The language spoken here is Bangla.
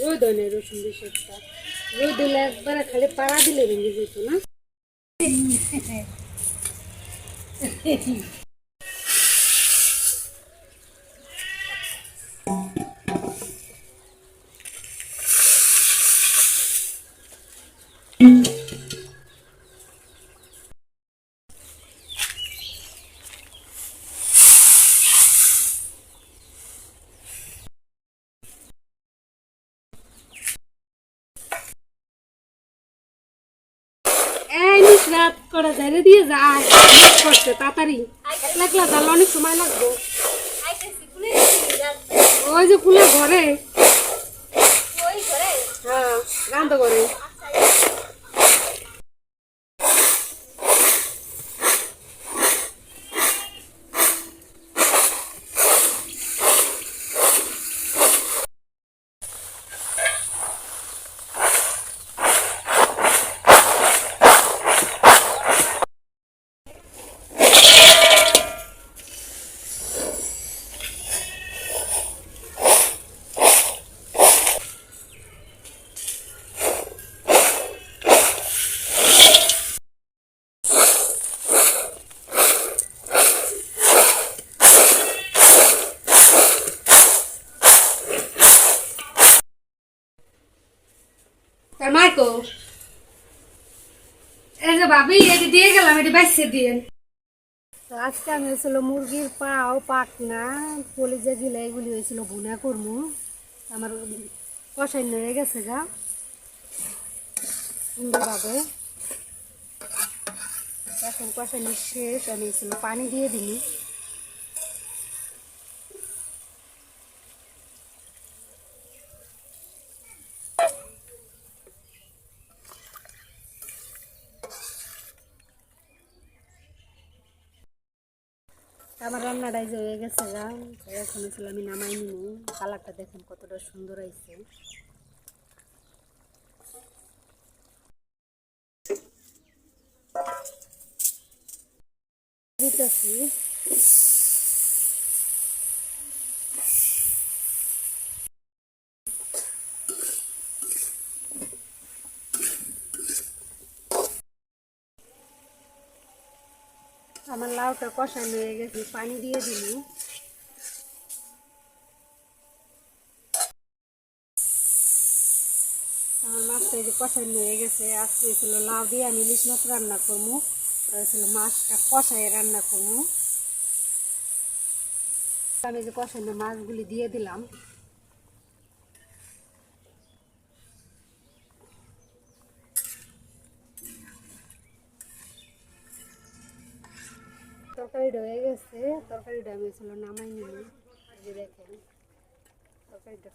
রোদ হয় না রসুন একটা রোদ দিলে একবারে খালি পাড়া দিলে ভেঙে যেত না। এই করে ঝেড়ে দিয়ে যায় করছে তাড়াতাড়ি। একলা একলা জানলে অনেক সময় লাগবে। ওই যে খুলে ঘরে। হ্যাঁ রান্ধ করে তার মাইকো, এই যে এটি দিয়ে গেলাম, এটি বাইসে দিয়ে। আজকে আমি হয়েছিল মুরগির পাও পাকনা, কলিজা গিলা এগুলি হয়েছিল ভুনা করমু। আমার কষাই হয়ে গেছে গা। সুন্দরভাবে। এখন কষানি শেষ, আমি হয়েছিল পানি দিয়ে দিলি আমার রান্নাটাই যে হয়ে গেছে এখন হয়েছিল আমি নামাই নিনি কালারটা দেখুন কতটা সুন্দর হয়েছে। দিতেছি। আমার লাউটা কষানো হয়ে গেছে, পানি দিয়ে দিলি। আমার মাছটা যে কষানো হয়ে গেছে, আজকে ছিল লাউ দিয়ে আমি ইলিশ মাছ রান্না করব। ছিল মাছটা কষায় রান্না করব। আমি যে কষানো মাছগুলি দিয়ে দিলাম তরকারিটা হয়ে গেছে তরকারিটা আমি নামাই এই যে দেখেন তরকারিটা।